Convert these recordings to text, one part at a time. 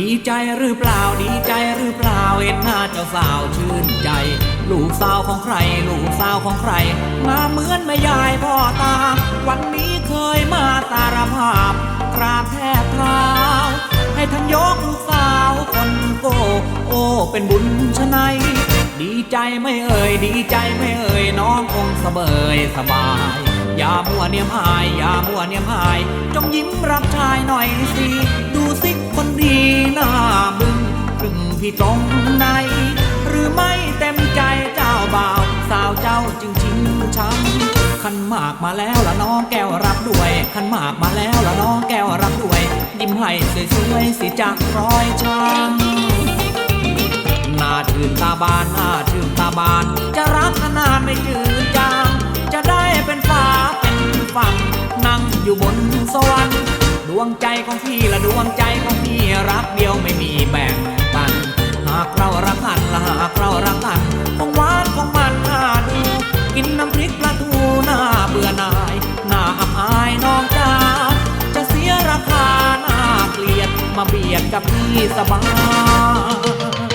ดีใจหรือเปล่าดีใจหรือเปล่าเห็นหน้าเจ้าสาวชื่นใจ ลูกสาวของใคร ลูกสาวของใคร มาเหมือนแม่ยายพ่อตา วันนี้เคยมาสารภาพกราบแทบเท้าให้ท่านยกลูกสาวคนโก โอ้เป็นบุญชะไหนยดีใจไม่เอ่ยดีใจไม่เอ่ยน้องคงสะเบยสบายอย่ามัวเนียมหายอย่ามัวเนียมหาย จงยิ้มรับชายหน่อยสิ ดีหน้าบึ้งครึ่งพี่ตรงในหรือไม่เต็มใจเจ้าบ่าว สาวเจ้าจึงชิงชังขันหมากมาแล้วละน้องแก้วรับด้วยขันหมากมาแล้วละน้องแก้วรับด้วยยิ้มให้สวยๆสิจากร้อยช่างหน้าชื่นตาบานหน้าชื่นตาบาน จะรักนานไม่จืดจางจะได้เป็นฟ้าเป็นฝั่งนั่งอยู่บน วงใจของพี่ละดวงใจของพี่รักเดียวไม่มีแบ่งปัน หากเรารักกันละหากเรารักกันคงหวานของมันน่าดูกินน้ำพริกปลาทูน่าเบื่อหน่ายน่าอับอายน้องจ้าจะเสียราคาน่าเกลียดมาเบียดกับพี่สบาย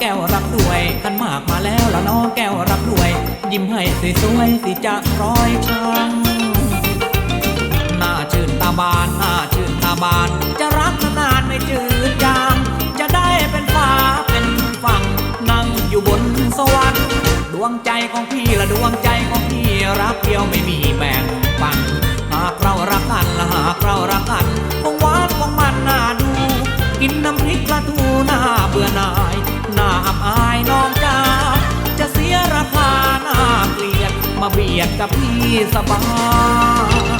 แล้วละน้องแก้วรับด้วยขันหมากมาแล้วละน้องแก้วรับด้วย ยิ้มให้สวยๆสิจะร้อยช่างหน้าชื่นตาบานหน้าชื่นตาบาน จะรักนานไม่จืดจางจะได้เป็นฟ้าเป็นฝั่งนั่งอยู่บนสวรรค์ดวงใจของพี่ละดวงใจของพี่รักเดียวไม่มีแบ่งปันหากเรารักกันละหากเรา ยดกับพี่สบาย